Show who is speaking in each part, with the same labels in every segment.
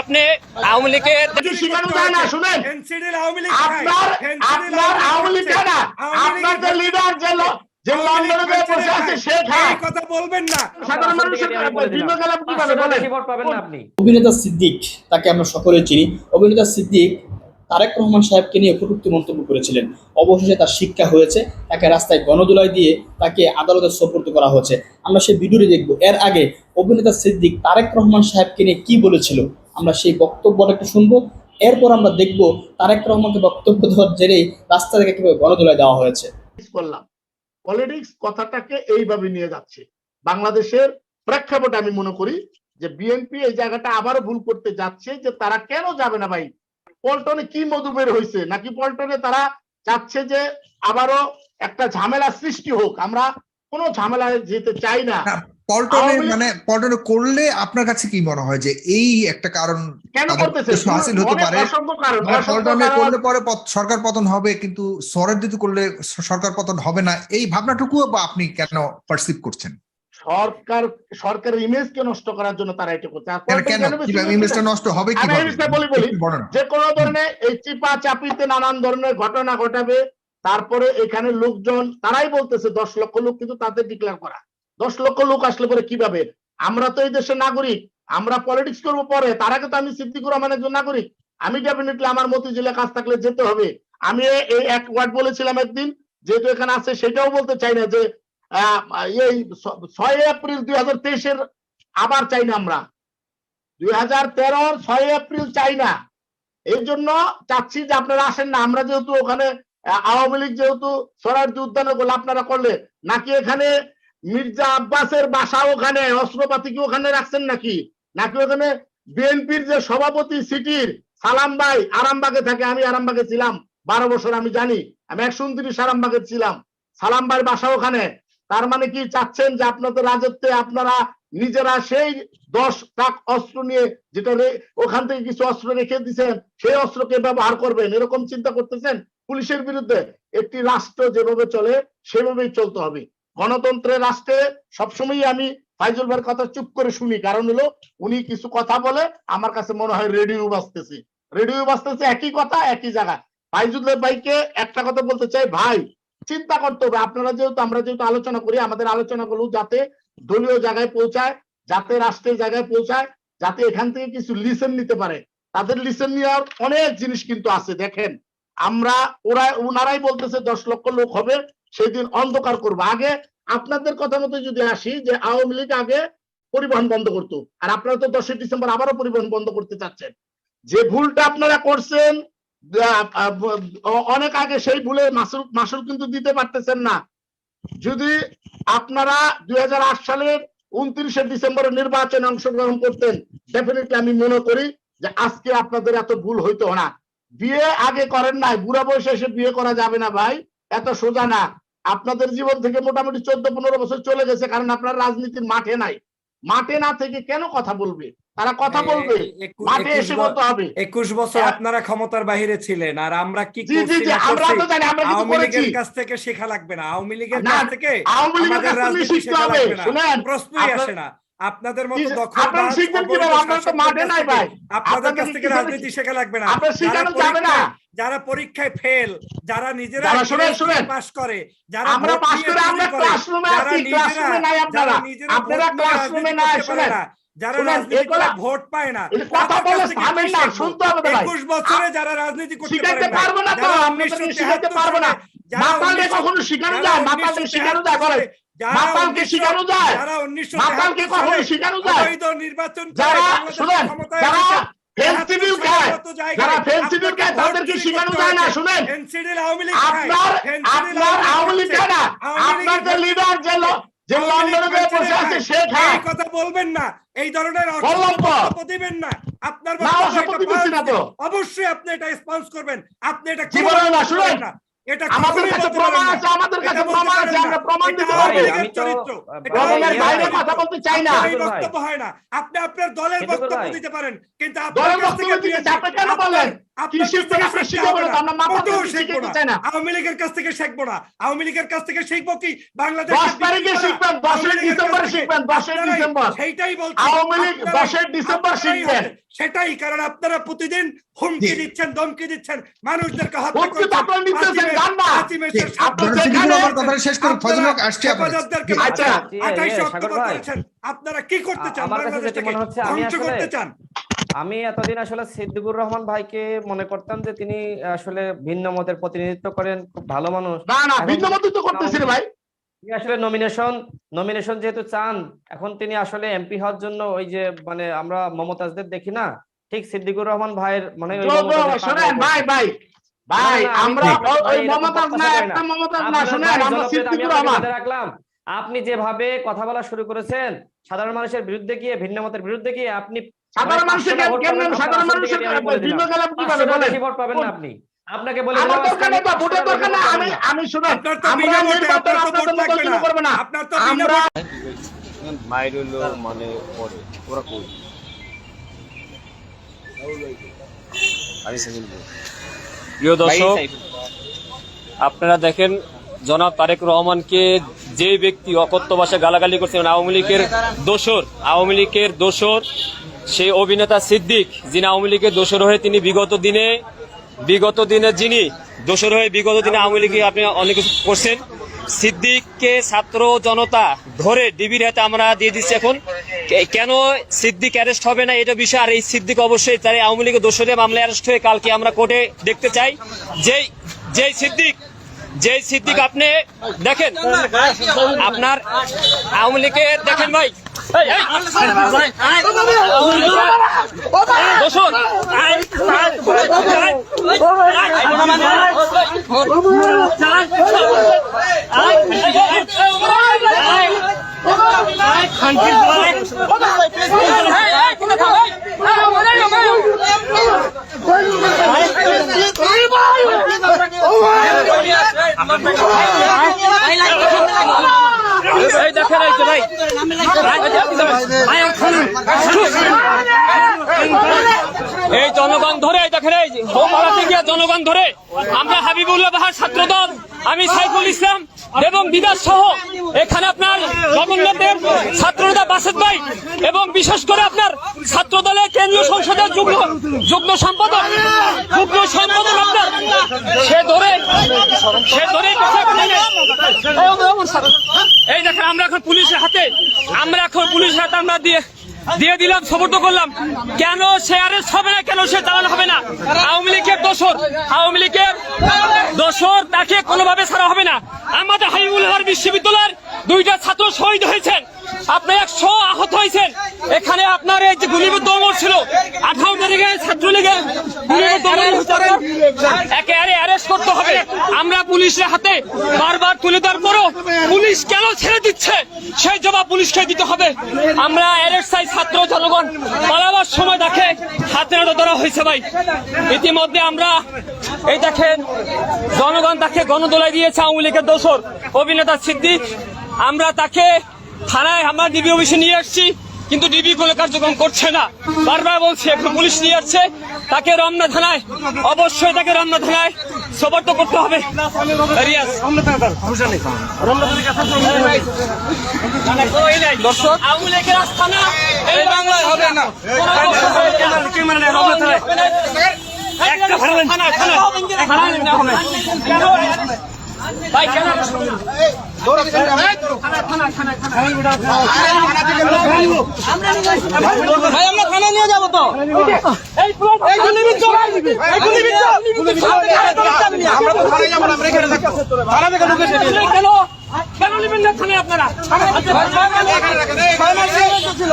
Speaker 1: আপনি আওয়ামী লীগের
Speaker 2: আপনার লিডার যে যে লন্ডনে বসে আছে সে
Speaker 3: কথা বলবেন না।
Speaker 2: সাধারণ মানুষের ভিন্ন গেলাম কীভাবে বলেন।
Speaker 4: অভিনেতা সিদ্দিক তাকে আমরা সকলে চিনি। অভিনেতা সিদ্দিক তারেক রহমান সাহেবকে নিয়ে কটূক্তি মন্তব্য করেছিলেন। অবশেষে তার শিক্ষা হয়েছে। তাকে রাস্তায় গণদোলাই দিয়ে তাকে আদালতে সোপর্দ করা হয়েছে। আমরা সেই ভিডিওটি দেখব। এর আগে অভিনেতা সিদ্দিক তারেক রহমান সাহেবকে নিয়ে কি বলেছিল? আমরা সেই বক্তব্যটা একটু শুনব। এরপর আমরা দেখব তারেক রহমানকে বক্তব্য দেওয়ার জেরেই রাস্তা থেকে কীভাবে গণদোলাই দেওয়া হয়েছে।
Speaker 2: করলাম পলিটিক্স কথাটাকে এইভাবে নিয়ে যাচ্ছে। বাংলাদেশের প্রেক্ষাপটে আমি মনে করি যে বিএনপি এই জায়গাটা আবারও ভুল করতে যাচ্ছে যে তারা কেন যাবে না ভাই? পল্টনে কি মধু বের হয়েছে নাকি পল্টনে তারা চাচ্ছে যে আবারও একটা ঝামেলা সৃষ্টি হোক? আমরা কোনো ঝামেলায় যেতে চাই না,
Speaker 5: পল্টনে মানে পল্টনে করলে আপনার কাছে কি মনে হয় যে এই একটা কারণ হাসিল হতে পারে। মানে পল্টনে করলে পরে সরকার পতন হবে কিন্তু সরের দিতে করলে সরকার পতন হবে না। এই ভাবনাটুকুও বা আপনি কেন পারসিভ করছেন?
Speaker 2: সরকার সরকারের ইমেজকে নষ্ট করার জন্য তারা এটা করছে?
Speaker 5: ইমেজটা নষ্ট হবে
Speaker 2: ইমেজটা বলি বলি। যে কোনো ধরনের এই চিপা চাপিতে নানান ধরনের ঘটনা ঘটাবে তারপরে এখানে লোকজন তারাই বলতেছে দশ লক্ষ লোক কিন্তু তাদের ডিক্লেয়ার করা। দশ লক্ষ লোক আসলে পরে কীভাবে? আমরা তো এই দেশের নাগরিক, আমরা পলিটিক্স করব পরে, তার আগে তো আমি সিদ্দিকুর রহমান একজন নাগরিক। আমি ডেফিনেটলি আমার মতিঝিলে কাজ থাকলে যেতে হবে। আমি এই এক ওয়ার্ড বলেছিলাম একদিন, যেহেতু এখানে আছে, সেটাও বলতে চাই না যে এই ছয় এপ্রিল দুই হাজার তেইশের আবার চাই না আমরা। দুই হাজার তেরোর ছয় এপ্রিল চাই না। এই জন্য চাচ্ছি যে আপনারা আসেন না। আমরা যেহেতু ওখানে আওয়ামী লীগ যেহেতু স্বরাজ্য উদ্যানে গোল আপনারা করলে, নাকি এখানে মির্জা আব্বাসের বাসা ওখানে অস্ত্রপাতি কি ওখানে রাখছেন নাকি? নাকি ওখানে বিএনপির যে সভাপতি সিটির সালাম ভাই আরামবাগে থাকে, আমি আরামবাগে ছিলাম, বারো বছর আমি জানি, আমি একশো উনত্রিশ আরামবাগে ছিলাম। সালাম ভাই বাসা ওখানে, তার মানে কি চাচ্ছেন যে আপনাদের রাজত্বে আপনারা নিজেরা সেই দশ ট্রাক অস্ত্র নিয়ে যেটা ওখান থেকে কিছু অস্ত্র রেখে দিচ্ছেন সেই অস্ত্রকে ব্যবহার করবেন, এরকম চিন্তা করতেছেন? পুলিশের বিরুদ্ধে একটি রাষ্ট্র যেভাবে চলে, সেভাবেই চলতে হবে। গণতন্ত্রের রাষ্ট্রে সবসময় আমি ফাইজুল ভাইয়ের কথা চুপ করে শুনি। কারণ হলো, উনি কিছু কথা বলে, আমার কাছে মনে হয় রেডিও বাজতেছে। রেডিও বাজতেছে একই কথা, একই জায়গায় ফাইজুল ভাইকে একটা কথা বলতে চাই, ভাই, চিন্তা করতে হবে। আপনারা যেহেতু, আমরা যেহেতু আলোচনা করি, আমাদের আলোচনা আলোচনাগুলো যাতে দলীয় জায়গায় পৌঁছায়, যাতে রাষ্ট্রের জায়গায় পৌঁছায়, যাতে এখান থেকে কিছু লিসেন নিতে পারে। তাদের লিসেন নেওয়ার অনেক জিনিস কিন্তু আছে। দেখেন, আমরা, ওরা, ওনারাই বলতেছে দশ লক্ষ লোক হবে। সেই দিন অন্ধকার করব। আগে আপনাদের কথা মতো যদি আসি যে আওয়ামী লীগ আগে পরিবহন বন্ধ করতো, আর আপনারা তো দশই ডিসেম্বর আবারও পরিবহন বন্ধ করতে চাচ্ছেন। যে ভুলটা আপনারা করছেন অনেক আগে সেই ভুলে মাসুল মাসুল কিন্তু দিতে পারতেছেন না। যদি আপনারা দুই হাজার আট সালের উনত্রিশে ডিসেম্বরের নির্বাচনে অংশগ্রহণ করতেন ডেফিনেটলি আমি মনে করি যে আজকে আপনাদের এত ভুল হইতো না। বিয়ে আগে করেন নাই, বুড়া বয়সে এসে বিয়ে করা যাবে না ভাই। এত সোজা না। আপনাদের জীবন থেকে মোটামুটি চোদ্দ পনেরো বছর চলে গেছে কারণ আপনার রাজনীতির মাঠে নাই। মাঠে না থেকে কেন কথা বলবে? তারা কথা বলবে। মাঠে এসে বলতে হবে।
Speaker 3: একুশ বছর আপনারা ক্ষমতার বাহিরে ছিলেন আর আমরা কি
Speaker 2: আমরা তো জানি আমরা
Speaker 3: আওয়ামী
Speaker 2: করেছি।
Speaker 3: লীগের কাছ থেকে শেখা লাগবে না। আওয়ামী লীগের কাছ থেকে
Speaker 2: আওয়ামী লীগের কাছ থেকে শিখতে হবে। শুনেন
Speaker 3: প্রশ্নই আসে না। আপনাদের মতো দখল
Speaker 2: আপনারা শিখবেন কীভাবে? আপনারা তো মাঠে নাই ভাই।
Speaker 3: আপনাদের কাছ থেকে রাজনীতি শেখা লাগবে না।
Speaker 2: আপনার শিখানো যাবে না।
Speaker 3: যারা পরীক্ষায় ফেল যারা নিজেরা
Speaker 2: শুনেন, শুনেন।
Speaker 3: পাস করে যারা
Speaker 2: আমরা পাস করে আমরা ক্লাসরুমে আছি ক্লাসরুমে নাই আপনারা আপনারা ক্লাসরুমে নাই শুনেন।
Speaker 3: যারা রাজনীতি ভোট পায় না
Speaker 2: কথা বলে থামেন না, শুনতে হবে ভাই।
Speaker 3: 21 বছরে যারা রাজনীতি করতে
Speaker 2: পারব না তো
Speaker 3: যারা
Speaker 2: আপনাদেরকে
Speaker 3: 1973
Speaker 2: শিখাইতে পারব না।
Speaker 3: 1900
Speaker 2: কখনো শিখানো যায় মাতালকে
Speaker 3: 1973
Speaker 2: শিখানো যায় করে মাতালকে শিখানো যায়।
Speaker 3: যারা 1973
Speaker 2: মাতালকে কখনো শিখানো যায়।
Speaker 3: নির্বাচন করে
Speaker 2: যারা শুনেন যারা ফেন্সিডিল খায়
Speaker 3: সালের মতো জায়গায়
Speaker 2: যারা ফেন্সিডিল খায় তাদেরকে শিখানো যায় না শুনেন।
Speaker 3: ফেন্সিডিল আওয়ামী লীগ খায়।
Speaker 2: আপনার আপনার আওয়ামী লীগ না। আপনার যে লিডার যে যে লন্ডনে যে বসে আছে সে খায়।
Speaker 3: এই কথা বলবেন না। এই ধরনের দিবেন না। আপনার। অবশ্যই আপনি এটা রেসপন্স করবেন। আপনি এটা
Speaker 2: জীবনে না, শুনেন।
Speaker 3: না। এটা
Speaker 2: আমাদের কাছে প্রমাণ আছে আমাদের কাছে প্রমাণ আছে আমরা প্রমাণ দিতে পারব।
Speaker 6: আমি
Speaker 3: চরিত্র।
Speaker 2: বাইরে। কথা বলতে চাই না।
Speaker 3: বক্তব্য হয় না। আপনি আপনার দলের বক্তব্য দিতে পারেন কিন্তু
Speaker 2: দলের
Speaker 3: আপনার কাছ থেকে
Speaker 2: কেন আপনি
Speaker 3: হবে
Speaker 2: বলেন?
Speaker 3: শিখব না। আওয়ামী লীগের কাছ থেকে শিখব না আওয়ামী লীগের কাছ থেকে শিখব কি? বাংলাদেশ সেইটাই বলছি সেটাই কারণ আপনারা প্রতিদিন হুমকি দিচ্ছেন ধমকি দিচ্ছেন। মানুষদেরকে
Speaker 2: আপনারা জি। আচ্ছা।
Speaker 3: করেছেন। আপনারা কি করতে চান? বাংলাদেশটাকে
Speaker 1: মনে
Speaker 3: ধ্বংস করতে চান?
Speaker 1: আমি এতদিন আসলে সিদ্দিকুর রহমান ভাইকে মনে করতাম যে তিনি আসলে ভিন্ন মতের প্রতিনিধিত্ব করেন খুব ভালো মানুষ।
Speaker 2: না না ভিন্ন তো করতেছি রে ভাই।
Speaker 1: তিনি আসলে নমিনেশন নমিনেশন যেহেতু চান এখন তিনি আসলে এমপি হওয়ার জন্য ওই যে মানে আমরা মমতাজদের দেখি না ঠিক সিদ্দিকুর রহমান ভাইয়ের মানে
Speaker 2: ভাই ভাই ভাই আমরা ওই মমতাজ না একটা মমতাজ না শোনেন আমরা সিদ্দিকুর রহমান।
Speaker 1: রাখলাম। আপনি যেভাবে কথা বলা শুরু করেছেন সাধারণ মানুষের বিরুদ্ধে গিয়ে ভিন্ন মতের বিরুদ্ধে গিয়ে আপনি
Speaker 2: সাধারণ
Speaker 1: মানে
Speaker 2: মানুষের কেমন সাধারণ মানুষের
Speaker 1: আসন থেকে আমি বলে
Speaker 2: ভিন্ন গেলাম কীভাবে বলেন।
Speaker 1: ভোট পাবেন না আপনি। আপনাকে বলে
Speaker 2: আমার দরকার নেই ভোটের দরকার না। আমি আমি শুনেন আমরা নির্বাচন আপনাদের মতো
Speaker 3: লাগবে
Speaker 2: কিছু
Speaker 3: না।
Speaker 2: করবে না।
Speaker 3: আপনার তো বিনা
Speaker 2: আমরা
Speaker 6: মাইর মানে পরে ওরা কই? প্রিয় দর্শক আপনারা দেখেন জনাব তারেক রহমানকে যে ব্যক্তি অকথ্য ভাষায় গালাগালি করছেন আওয়ামী লীগের দোসর আওয়ামী লীগের দোসর সেই অভিনেতা সিদ্দিক, যিনি আওয়ামী লীগের দোসর হয়ে তিনি বিগত দিনে বিগত দিনে যিনি দোসর হয়ে বিগত দিনে আওয়ামী লীগে আপনি অনেক কিছু করছেন, সিদ্দিককে ছাত্র জনতা ধরে ডিবির হাতে আমরা দিয়ে দিচ্ছি এখন। কেন সিদ্দিক অ্যারেস্ট হবে না এটা বিষয়? আর এই সিদ্দিক অবশ্যই তার এই আওয়ামী লীগের দোষরে মামলা অ্যারেস্ট হয়ে কালকে আমরা কোর্টে দেখতে চাই। যেই যেই সিদ্দিক যেই সিদ্দিক আপনি দেখেন, আপনার আওয়ামী লীগের দেখেন ভাই এই, এই, দোসর এই দেখেন এই যে ভাই এই জনগণ ধরে এই দেখেন এই যে বৌপাড়াতে গিয়ে জনগণ ধরে আমরা হাবিবুল্লাহ বাহার ছাত্রদল, আমি সাইফুল ইসলাম এবং বিদাস সহ এখানে আপনার জগন্নাথের ছাত্রনেতা বাসেদ ভাই এবং বিশেষ করে আপনার ছাত্র দলের কেন্দ্রীয় সংসদের যুগ্ম যুগ্ম সম্পাদক যুগ্ম সম্পাদক আপনার, সে ধরে সে ধরে এই দেখেন, আমরা এখন পুলিশের হাতে, আমরা এখন পুলিশের হাতে আমরা দিয়ে দিয়ে দিলাম, সমর্থ করলাম। কেন সে অ্যারেস্ট হবে না, কেন সে চালানো হবে না? আওয়ামী লীগের দোষর। আওয়ামী লীগের দোষর তাকে কোনোভাবে ছাড়া হবে না। আমাদের হাবিবুল্লাহ বিশ্ববিদ্যালয়ের দুইটা ছাত্র শহীদ হয়েছেন। আপনি একশো আহত হয়েছেন। এখানে আপনার এই যে গুলিবিদ্ধ অমর ছিল, আঠারো তারিখে ছাত্রলীগের হয়েছে আপনার। অ্যারেস্ট করতে আমরা পুলিশের হাতে বারবার তুলে দেওয়ার পরও পুলিশ কেন ছেড়ে দিচ্ছে? সেই জবাব পুলিশকে দিতে হবে। আমরা অ্যারেস্ট ছাত্র জনগণ। পালাবার সময় দেখে হাতে নাড়া ধরা হয়েছে ভাই। ইতিমধ্যে আমরা এই দেখেন, জনগণ তাকে গণদোলায় দিয়েছে, আওয়ামী লীগের দোষর। অভিনেতা সিদ্দিক, আমরা তাকে থানায় আমরা ডিবি অফিসে নিয়ে আসছি কিন্তু ডিবি কোনো কার্যক্রম করছে না। বারবার বলছে এখন পুলিশ নিয়ে যাচ্ছে তাকে রমনা থানায় অবশ্যই তাকে রমনা থানায় সবর্ত করতে হবে। রিয়াজ। দর্শক আওয়ামী লীগের আস্থানা এই বাংলায় হবে না। একটা ভাই আমরা থানা নিয়ে যাব তো এই প্লট এই গুলিবিদ্ধ এই গুলিবিদ্ধ আমরা তো থানায় যাব না আমরা এখানে থানা থেকে কেন কেন নেবেন না থানায় আপনারা ছিল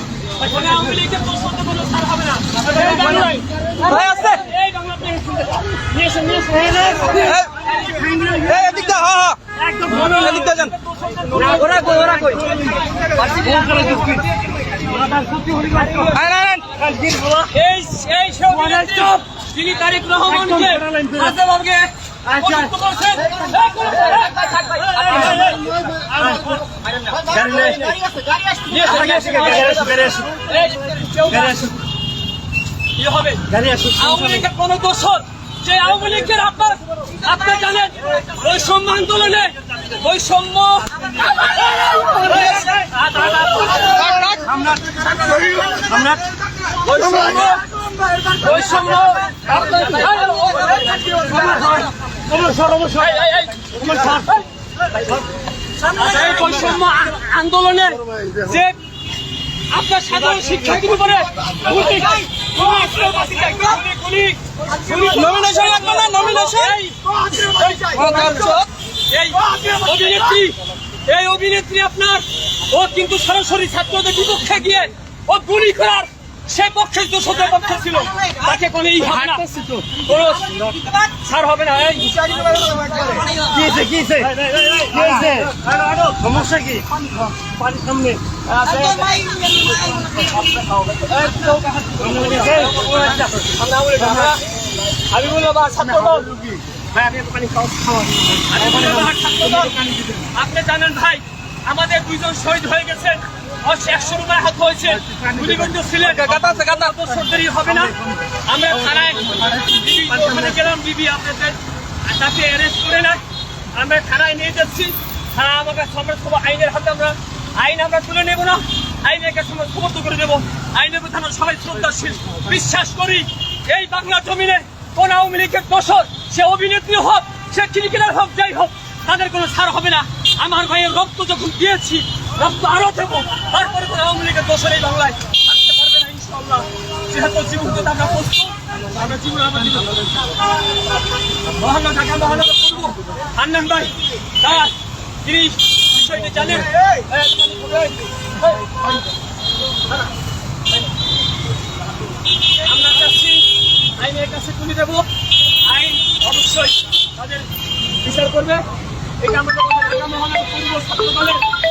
Speaker 6: আওয়ামী লীগের তো কোনো হবে না। সৌদি তিনি তারিক রহমানকে কোন দোষর যে আওয়ামী লীগের আপনার আপনি জানেন বৈষম্য আন্দোলনে বৈষম্য বৈষম্য বৈষম্য এই বৈষম্য আ- আন্দোলনে যে আপনার সাধারণ শিক্ষার্থীর উপরে এই অভিনেত্রী আপনার ও কিন্তু সরাসরি ছাত্রদের বিপক্ষে গিয়ে ও গুলি করার সে পক্ষে দোষদের পক্ষে ছিল তাকে কোনো এই হবে না কোনো ছাড় হবে না এই সমস্যা কি পানির সামনে পানি খাওয়া আমি বললাম ছাত্র দল আপনি জানেন ভাই আমাদের দুইজন শহীদ হয়ে গেছেন হয়েছে। বছর হবে না। আমরা থানায় বিবি ওখানে গেলাম বিবি আপনাদের তাকে অ্যারেস্ট করে না আমরা থানায় নিয়ে যাচ্ছি। থানা আমার কাছে আইনের হাতে আমরা। আইন আমরা তুলে নেব না। আইনের কাছে আমরা সমর্থ করে দেবো। আইনের প্রতি আমরা সবাই শ্রদ্ধাশীল। বিশ্বাস করি এই বাংলা জমিনে কোন আওয়ামী লীগের দোষর সে অভিনেত্রী হোক সে ক্রিকেটার হোক যাই হোক তাদের কোনো ছাড় হবে না। আমার ভাইয়ের রক্ত যখন দিয়েছি রক্ত আরও দেবো তারপরে কোনো আওয়ামী লীগের দোষর এই বাংলায় থাকতে পারবে না ইনশাল্লাহ যেহেতু জীবন তো আমরা প্রস্তুত, আমরা জীবন আমার জীবন মহানগর ঢাকা মহানগর করব হান্নান ভাই তার তিনি বিষয়টি জানেন। আমরা চাচ্ছি, আইনের কাছে তুলে দেবো। আইন অবশ্যই তাদের বিচার করবে। এটা যখন ঢাকা মহানগর পূর্ব ছাত্র দলের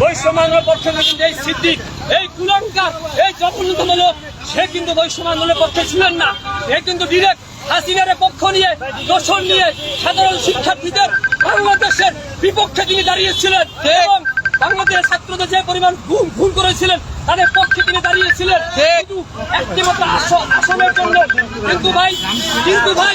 Speaker 6: বৈষম্যানের পক্ষে কিন্তু এই সিদ্দিক এই কুলঙ্কার এই জঘন্যতম লোক সে কিন্তু পক্ষে ছিলেন না। এ কিন্তু ডিরেক্ট হাসিনার পক্ষ নিয়ে দোষণ নিয়ে সাধারণ শিক্ষার্থীদের বাংলাদেশের বিপক্ষে তিনি দাঁড়িয়েছিলেন এবং বাংলাদেশের ছাত্রদের যে পরিমাণ খুন খুন করেছিলেন তাদের পক্ষে তিনি দাঁড়িয়েছিলেন। একটি মাত্র আস- আসনের জন্য কিন্তু ভাই কিন্তু ভাই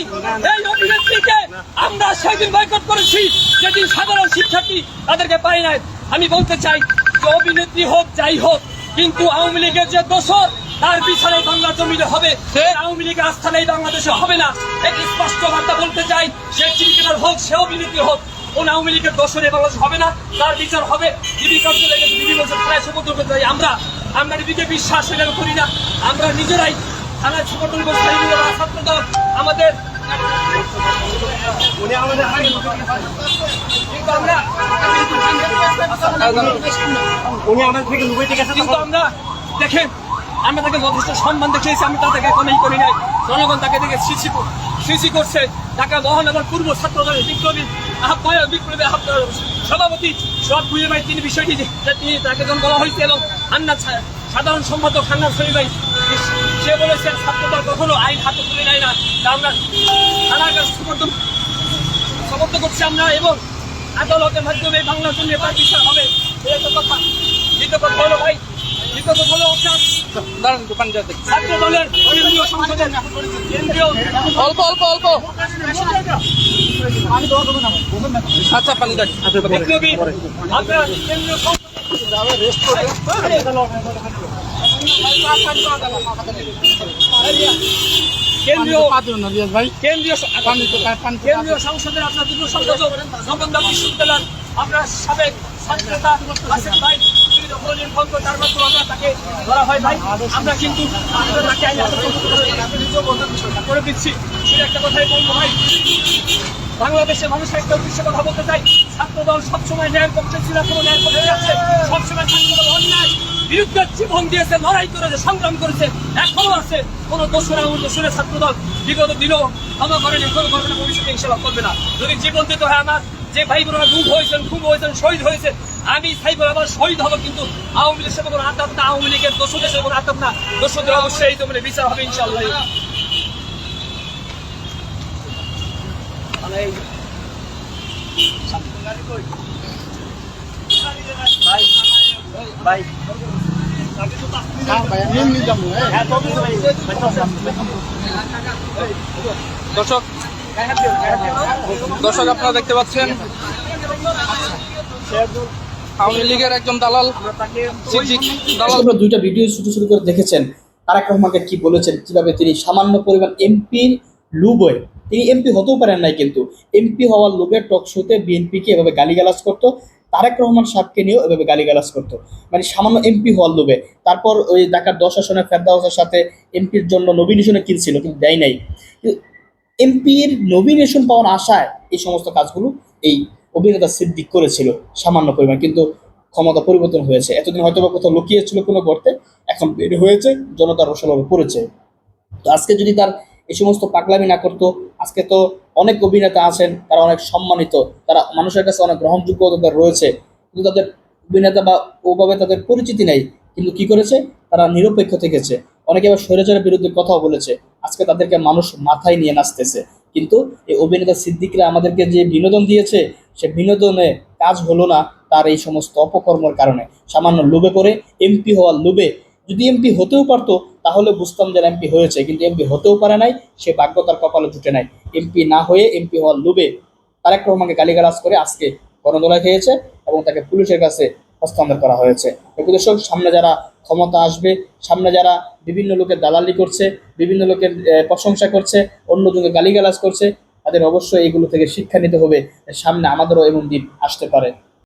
Speaker 6: এই অভিনেত্রীকে আমরা সেদিন বয়কট করেছি যেদিন সাধারণ শিক্ষার্থী তাদেরকে পাই নাই। আমি বলতে চাই যে অভিনেত্রী হোক যাই হোক কিন্তু আওয়ামী লীগের যে দোষর তার বিচারে বাংলা জমিনে হবে। সে আওয়ামী লীগের আস্থা নেই বাংলাদেশে হবে না। একটি স্পষ্ট বার্তা বলতে চাই সে ক্রিকেটার হোক সে অভিনেত্রী হোক কোন আওয়ামী লীগের বাংলাদেশ হবে না তার বিচার হবে। ডিবি কার্যালয়ে গেছে ডিবি বলছে থানায় সমর্থন করতে চাই আমরা আমরা ডিবিকে বিশ্বাস করি না। আমরা নিজেরাই থানায় আমাদের কিন্তু আমরা দেখেন আমরা তাকে যথেষ্ট সম্মান দেখিয়েছি আমি তাদেরকে করি নাই। জনগণ তাকে দেখে সিসি সিসি করছে। ঢাকা মহানগর পূর্ব ছাত্র দলের বিপ্লবী আহ্বায়ক বিপ্লবী আহ্বায়ক সভাপতি সব বুঝে ভাই তিনি বিষয়টি তিনি তাকে যখন বলা হয়েছে এবং হান্নান সা- সাধারণ সম্পাদক হান্নান সরি ভাই সে বলেছেন ছাত্র দল কখনো আইন হাতে তুলে নেয় না। তা আমরা থানার কাছে সমর্থন সমর্থন করছি আমরা এবং আদালতের মাধ্যমে বাংলার জন্য বিচার হবে। এই কথা। দ্বিতীয় কথা হলো ভাই কথা হলো আপনার
Speaker 7: দাঁড়ান পানি যাতে
Speaker 6: ছাত্র দলের কেন্দ্রীয় সংসদের কেন্দ্রীয়
Speaker 7: অল্প অল্প অল্প। আচ্ছা পানি যাক
Speaker 6: বিপ্লবী, আপনার কেন্দ্রীয় কেন্দ্রীয় সংসদের আপনার সাবেক আমরা আমরা বাংলাদেশের মানুষের একটা উদ্দেশ্যে কথা বলতে চাই। ছাত্রদল সবসময় ন্যায়ের পক্ষে ছিল, কোনো ন্যায়ের পক্ষে সবসময় ছাত্রদল অন্যায় বিরুদ্ধে জীবন দিয়েছে, লড়াই করেছে, সংগ্রাম করেছে। এখনও আছে। কোনো দোষরা ও দোষরে ছাত্রদল বিগত দিনও ক্ষমা করেনি কোনো ঘটনা ভবিষ্যতে হিসেবে করবে না। যদি জীবন দিতে হয় আমার, যে ভাই বোনেরা গুম হয়েছেন খুব হয়েছেন, শহীদ হয়েছে আমি সাইবার আবার শহীদ হব কিন্তু আওয়ামী লীগের সাথে কোনো আতাপ না আওয়ামী লীগের দোষদের সাথে কোনো আতাপ না। দোষদের অবশ্যই তো মানে বিচার হবে ইনশাল্লাহ ভাই।
Speaker 7: দর্শক দর্শক আপনারা দেখতে পাচ্ছেন। আওয়ামী লীগের একজন দালাল দালাল।
Speaker 4: দুইটা ভিডিও ছোট ছোট করে দেখেছেন। তারেক রহমানকে কি বলেছেন? কীভাবে তিনি সামান্য পরিমাণ এমপির লুবয়ে তিনি এমপি হতেও পারেন নাই কিন্তু। এমপি হওয়ার লোভে টক শোতে বিএনপিকে এভাবে গালিগালাজ করতো, তারেক রহমান সাহেবকে নিয়েও এভাবে গালিগালাজ করতো। মানে সামান্য এমপি হওয়ার লোভে। তারপর ওই ঢাকার দশ আসনে ফেরদাউসের সাথে এমপির জন্য নমিনেশনে কিনছিল, কিন্তু দেয় নাই। এমপির নমিনেশন পাওয়ার আশায় এই সমস্ত কাজগুলো এই অভিনেতা সিদ্দিক করেছিল সামান্য পরিমাণ, কিন্তু ক্ষমতা পরিবর্তন হয়েছে। এতদিন হয়তো বা কোথাও লুকিয়েছিল কোনো গর্তে, এখন বের হয়েছে জনতার রসভাবে পড়েছে। তো আজকে যদি তার এই সমস্ত পাগলামি না করতো, আজকে তো অনেক অভিনেতা আছেন, তারা অনেক সম্মানিত, তারা মানুষের কাছে অনেক গ্রহণযোগ্য তাদের রয়েছে, কিন্তু তাদের অভিনেতা বা ওভাবে তাদের পরিচিতি নেই, কিন্তু কি করেছে? তারা নিরপেক্ষ থেকেছে। অনেকে আবার স্বৈরাচারের বিরুদ্ধে কথাও বলেছে, আজকে তাদেরকে মানুষ মাথায় নিয়ে নাচতেছে। কিন্তু এই অভিনেতা সিদ্দিকরা আমাদেরকে যে বিনোদন দিয়েছে সে বিনোদনে কাজ হলো না তার এই সমস্ত অপকর্মর কারণে। সামান্য লোভে করে এমপি হওয়ার লোভে যদি এমপি হতেও পারতো, তাহলে বুঝতাম যে এমপি হয়েছে, কিন্তু এমপি হতেও পারে নাই, সে ভাগ্য তার কপালে জুটে নাই। এমপি না হয়ে এমপি হওয়ার লোভে তারেক রহমানকে গালিগালাজ করে আজকে গণদোলায় খেয়েছে এবং তাকে পুলিশের কাছে হস্তান্তর করা হয়েছে। দর্শক, সামনে যারা ক্ষমতা আসবে, সামনে যারা বিভিন্ন লোকের দালালি করছে, বিভিন্ন লোকের প্রশংসা করছে, অন্যজনকে গালিগালাজ করছে তাদের অবশ্যই এগুলো থেকে শিক্ষা নিতে হবে সামনে আমাদেরও এমন দিন আসতে পারে।